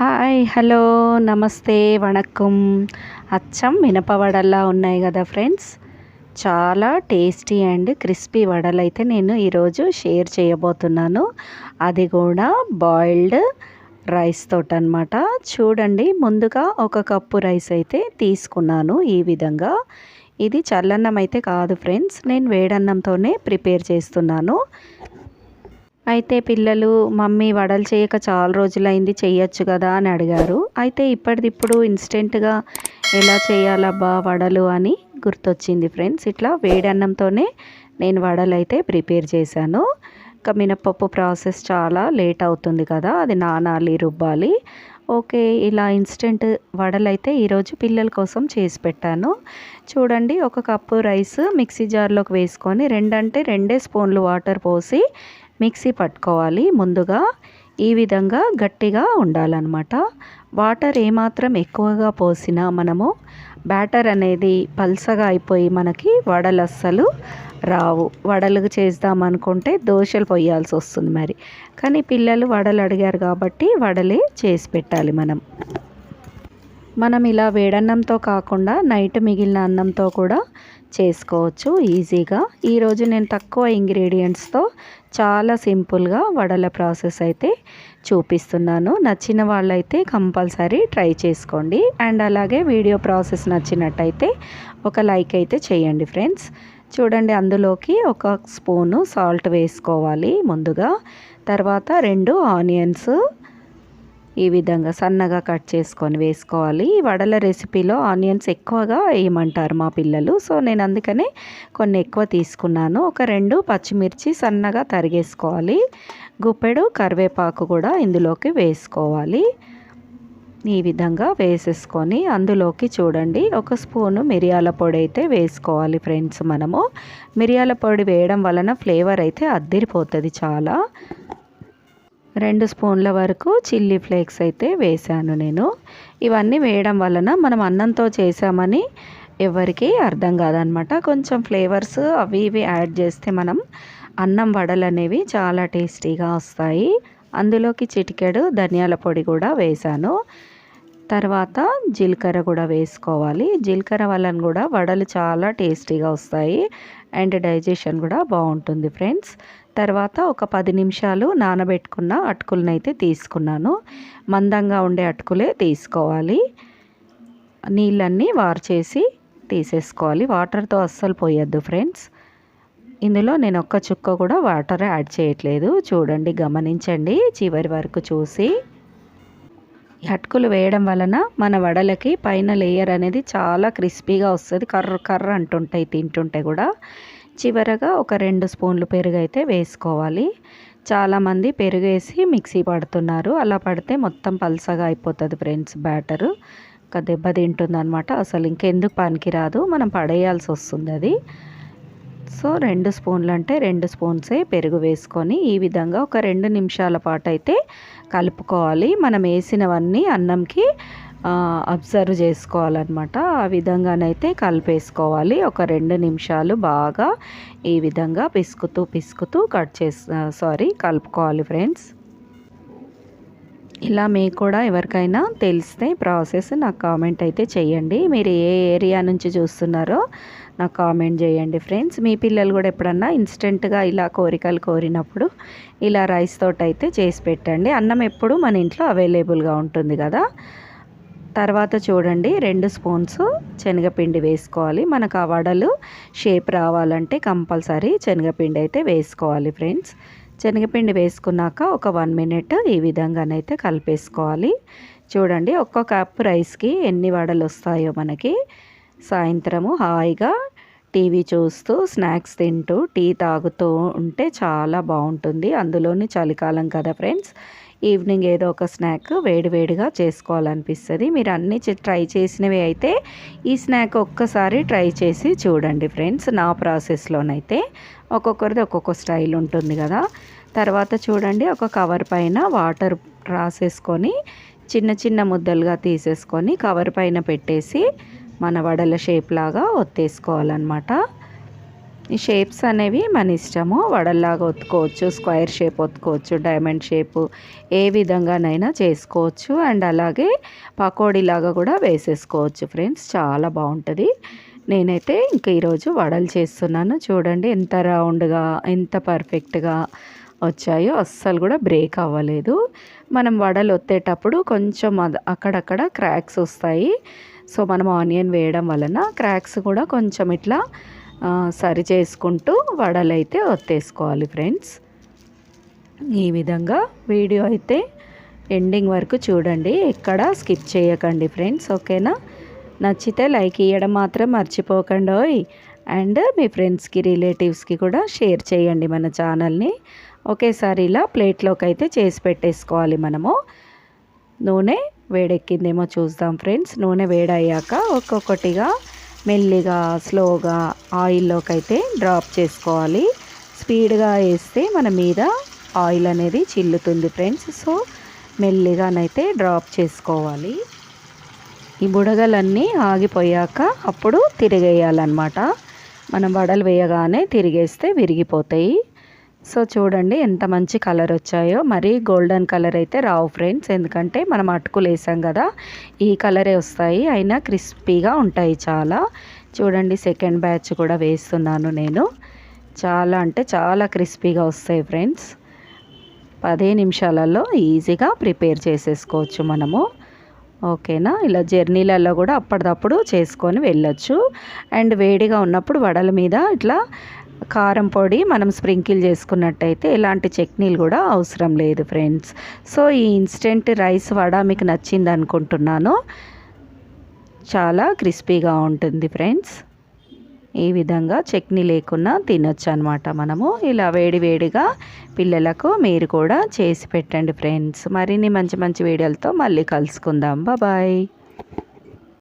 Hi hello నమస్తే వణకం. అచ్చం మినప వడల్లా ఉన్నాయి కదా ఫ్రెండ్స్. చాలా టేస్టీ అండ్ క్రిస్పీ వడలు అయితే నేను ఈరోజు షేర్ చేయబోతున్నాను. అది కూడా బాయిల్డ్ రైస్ తోట అనమాట చూడండి ముందుగా ఒక కప్పు రైస్ అయితే తీసుకున్నాను ఈ విధంగా. ఇది చల్లన్నం అయితే కాదు ఫ్రెండ్స్. నేను వేడన్నంతోనే ప్రిపేర్ చేస్తున్నాను. అయితే పిల్లలు మమ్మీ వడలు చేయక చాలా రోజులైంది చేయొచ్చు కదా అని అడిగారు. అయితే ఇప్పటిదిప్పుడు ఇన్స్టెంట్గా ఎలా చేయాలబ్బా వడలు అని గుర్తొచ్చింది ఫ్రెండ్స్. ఇట్లా వేడన్నంతోనే నేను వడలు అయితే ప్రిపేర్ చేశాను. ఇంకా మినపప్పు ప్రాసెస్ చాలా లేట్ అవుతుంది కదా అది నానాలి రుబ్బాలి. ఓకే ఇలా ఇన్స్టెంట్ వడలైతే ఈరోజు పిల్లల కోసం చేసి పెట్టాను. చూడండి ఒక కప్పు రైస్ మిక్సీ జార్లోకి వేసుకొని రెండంటే రెండే స్పూన్లు వాటర్ పోసి మిక్సీ పట్టుకోవాలి. ముందుగా ఈ విధంగా గట్టిగా ఉండాలన్నమాట. వాటర్ ఏమాత్రం ఎక్కువగా పోసినా మనము బ్యాటర్ అనేది పల్సగా అయిపోయి మనకి వడలు అస్సలు రావు. వడలు చేద్దామనుకుంటే దోశలు పోయాల్సి వస్తుంది మరి. కానీ పిల్లలు వడలు అడిగారు కాబట్టి వడలే చేసి పెట్టాలి మనం. మనం ఇలా వేడన్నంతో కాకుండా నైట్ మిగిలిన అన్నంతో కూడా చేసుకోవచ్చు ఈజీగా. ఈరోజు నేను తక్కువ ఇంగ్రీడియంట్స్తో చాలా సింపుల్గా వడల ప్రాసెస్ అయితే చూపిస్తున్నాను. నచ్చిన వాళ్ళైతే కంపల్సరీ ట్రై చేసుకోండి. అండ్ అలాగే వీడియో ప్రాసెస్ నచ్చినట్టయితే ఒక లైక్ అయితే చేయండి ఫ్రెండ్స్. చూడండి అందులోకి ఒక స్పూను సాల్ట్ వేసుకోవాలి ముందుగా. తర్వాత రెండు ఆనియన్స్ ఈ విధంగా సన్నగా కట్ చేసుకొని వేసుకోవాలి. వడల రెసిపీలో ఆనియన్స్ ఎక్కువగా వేయమంటారు మా పిల్లలు. సో నేను అందుకనే కొన్ని ఎక్కువ తీసుకున్నాను. ఒక రెండు పచ్చిమిర్చి సన్నగా తరిగేసుకోవాలి. గుప్పెడు కరివేపాకు కూడా ఇందులోకి వేసుకోవాలి. ఈ విధంగా వేసేసుకొని అందులోకి చూడండి. ఒక స్పూను మిరియాల పొడి అయితే వేసుకోవాలి ఫ్రెండ్స్ మనము. మిరియాల పొడి వేయడం వలన ఫ్లేవర్ అయితే అద్దరిపోతుంది చాలా. రెండు స్పూన్ల వరకు చిల్లీ ఫ్లేక్స్ అయితే వేసాను నేను. ఇవన్నీ వేయడం వలన మనం అన్నంతో చేసామని ఎవరికి అర్థం కాదనమాట. కొంచెం ఫ్లేవర్స్ అవి ఇవి యాడ్ చేస్తే మనం అన్నం వడలు అనేవి చాలా టేస్టీగా వస్తాయి. అందులోకి చిటికెడు ధనియాల పొడి కూడా వేసాను తర్వాత జీలకర్ర కూడా వేసుకోవాలి. జీలకర్ర వలన కూడా వడలు చాలా టేస్టీగా వస్తాయి. అండ్ డైజెషన్ కూడా బాగుంటుంది ఫ్రెండ్స్. తర్వాత ఒక పది నిమిషాలు నానబెట్టుకున్న అటుకులనైతే తీసుకున్నాను. మందంగా ఉండే అటుకులే తీసుకోవాలి. నీళ్ళన్నీ వార్చేసి తీసేసుకోవాలి. వాటర్తో అస్సలు పోయొద్దు ఫ్రెండ్స్. ఇందులో నేను ఒక్క చుక్క కూడా వాటర్ యాడ్ చేయట్లేదు. చూడండి గమనించండి. చివరి వరకు చూసి ఈ అటుకులు వేయడం వలన మన వడలకి పైన లేయర్ అనేది చాలా క్రిస్పీగా వస్తుంది. కర్ర కర్ర అంటుంటాయి తింటుంటే కూడా. చివరగా ఒక రెండు స్పూన్లు పెరుగు అయితే వేసుకోవాలి. చాలామంది పెరుగు వేసి మిక్సీ పడుతున్నారు. అలా పడితే మొత్తం పల్సగా అయిపోతుంది ఫ్రెండ్స్ బ్యాటరు. ఒక దెబ్బ తింటుంది అనమాట అసలు ఇంకెందుకు పనికిరాదు. మనం పడేయాల్సి వస్తుంది అది. సో రెండు స్పూన్లు అంటే రెండు స్పూన్సే పెరుగు వేసుకొని ఈ విధంగా ఒక రెండు నిమిషాల పాటు అయితే కలుపుకోవాలి. మనం వేసినవన్నీ అన్నంకి అబ్జర్వ్ చేసుకోవాలన్నమాట. ఆ విధంగానైతే కలిపేసుకోవాలి. ఒక రెండు నిమిషాలు బాగా ఈ విధంగా పిసుకుతూ పిసుకుతూ కట్ చేసి సారీ కలుపుకోవాలి ఫ్రెండ్స్. ఇలా మీకు కూడా ఎవరికైనా తెలిస్తే ప్రాసెస్ నాకు కామెంట్ అయితే చేయండి. మీరు ఏ ఏరియా నుంచి చూస్తున్నారో నాకు కామెంట్ చేయండి ఫ్రెండ్స్. మీ పిల్లలు కూడా ఎప్పుడన్నా ఇన్స్టెంట్గా ఇలా కోరికలు కోరినప్పుడు ఇలా రైస్ తోట అయితే చేసి పెట్టండి. అన్నం ఎప్పుడు మన ఇంట్లో అవైలబుల్గా ఉంటుంది కదా. తర్వాత చూడండి రెండు స్పూన్స్ శనగపిండి వేసుకోవాలి. మనకు ఆ వడలు షేప్ రావాలంటే కంపల్సరీ శనగపిండి అయితే వేసుకోవాలి ఫ్రెండ్స్. శనగపిండి వేసుకున్నాక ఒక వన్ మినిట్ ఈ విధంగానైతే కలిపేసుకోవాలి. చూడండి ఒక్క కప్ రైస్కి ఎన్ని వడలు వస్తాయో మనకి. సాయంత్రము హాయిగా టీవీ చూస్తూ స్నాక్స్ తింటూ టీ తాగుతూ ఉంటే చాలా బాగుంటుంది. అందులోని చలికాలం కదా ఫ్రెండ్స్. ఈవినింగ్ ఏదో ఒక స్నాక్ వేడివేడిగా చేసుకోవాలనిపిస్తుంది. మీరు అన్నీ ట్రై చేసినవి అయితే ఈ స్నాక్ ఒక్కసారి ట్రై చేసి చూడండి ఫ్రెండ్స్. నా ప్రాసెస్లోనైతే ఒక్కొక్కరిది ఒక్కొక్క స్టైల్ ఉంటుంది కదా. తర్వాత చూడండి ఒక కవర్ పైన వాటర్ రాసేసుకొని చిన్న చిన్న ముద్దలుగా తీసేసుకొని కవర్ పైన పెట్టేసి మన వడల షేప్ లాగా ఒత్తేసుకోవాలన్నమాట. ఈ షేప్స్ అనేవి మన ఇష్టము. వడల్లాగా ఒత్తుకోవచ్చు స్క్వేర్ షేప్ ఒత్తుకోవచ్చు డైమండ్ షేపు ఏ విధంగానైనా చేసుకోవచ్చు. అండ్ అలాగే పకోడీలాగా కూడా వేసేసుకోవచ్చు ఫ్రెండ్స్ చాలా బాగుంటుంది. నేనైతే ఇంక ఈరోజు వడలు చేస్తున్నాను. చూడండి ఎంత రౌండ్గా ఎంత పర్ఫెక్ట్గా వచ్చాయో అస్సలు కూడా బ్రేక్ అవ్వలేదు. మనం వడలు ఒత్తేటప్పుడు కొంచెం అక్కడక్కడ క్రాక్స్ వస్తాయి. సో మనం ఆనియన్ వేయడం వలన క్రాక్స్ కూడా కొంచెం ఇట్లా సరి చేసుకుంటూ వడలు అయితే ఒత్తేసుకోవాలి ఫ్రెండ్స్. ఈ విధంగా వీడియో అయితే ఎండింగ్ వరకు చూడండి. ఎక్కడ స్కిప్ చేయకండి ఫ్రెండ్స్ ఓకేనా? నచ్చితే లైక్ ఇవ్వడం మాత్రం మర్చిపోకండి ఓయ్. అండ్ మీ ఫ్రెండ్స్కి రిలేటివ్స్కి కూడా షేర్ చేయండి మన ఛానల్ని. ఒకేసారి ఇలా ప్లేట్లోకి అయితే చేసి పెట్టేసుకోవాలి మనము. నూనె వేడెక్కిందేమో చూద్దాం ఫ్రెండ్స్. నూనె వేడయ్యాక ఒక్కొక్కటిగా మెల్లిగా స్లోగా ఆయిల్లోకి అయితే డ్రాప్ చేసుకోవాలి. స్పీడ్గా వేస్తే మన మీద ఆయిల్ అనేది చిల్లుతుంది ఫ్రెండ్స్. సో మెల్లిగానైతే డ్రాప్ చేసుకోవాలి. ఈ బుడగలన్నీ ఆగిపోయాక అప్పుడు తిరిగేయాలన్నమాట. మనం వడలు వేయగానే తిరిగేస్తే విరిగిపోతాయి. సో చూడండి ఎంత మంచి కలర్ వచ్చాయో. మరీ గోల్డెన్ కలర్ అయితే రావు ఫ్రెండ్స్. ఎందుకంటే మనం అటుకులు వేసాం కదా ఈ కలరే వస్తాయి. అయినా క్రిస్పీగా ఉంటాయి చాలా. చూడండి సెకండ్ బ్యాచ్ కూడా వేస్తున్నాను నేను. చాలా అంటే చాలా క్రిస్పీగా వస్తాయి ఫ్రెండ్స్. పదే నిమిషాలలో ఈజీగా ప్రిపేర్ చేసేసుకోవచ్చు మనము. ఓకేనా? ఇలా జర్నీలలో కూడా అప్పటిదప్పుడు చేసుకొని వెళ్ళొచ్చు. అండ్ వేడిగా ఉన్నప్పుడు వడల మీద ఇట్లా కారం పొడి మనం స్ప్రింకిల్ చేసుకున్నట్టయితే ఎలాంటి చట్నీలు కూడా అవసరం లేదు ఫ్రెండ్స్. సో ఈ ఇన్స్టెంట్ రైస్ వడ మీకు నచ్చింది అనుకుంటున్నాను. చాలా క్రిస్పీగా ఉంటుంది ఫ్రెండ్స్. ఈ విధంగా చట్నీ లేకున్నా తినొచ్చు అనమాట మనము. ఇలా వేడివేడిగా పిల్లలకు మీరు కూడా చేసి పెట్టండి ఫ్రెండ్స్. మరిన్ని మంచి మంచి వీడియోలతో మళ్ళీ కలుసుకుందాం. బాయ్.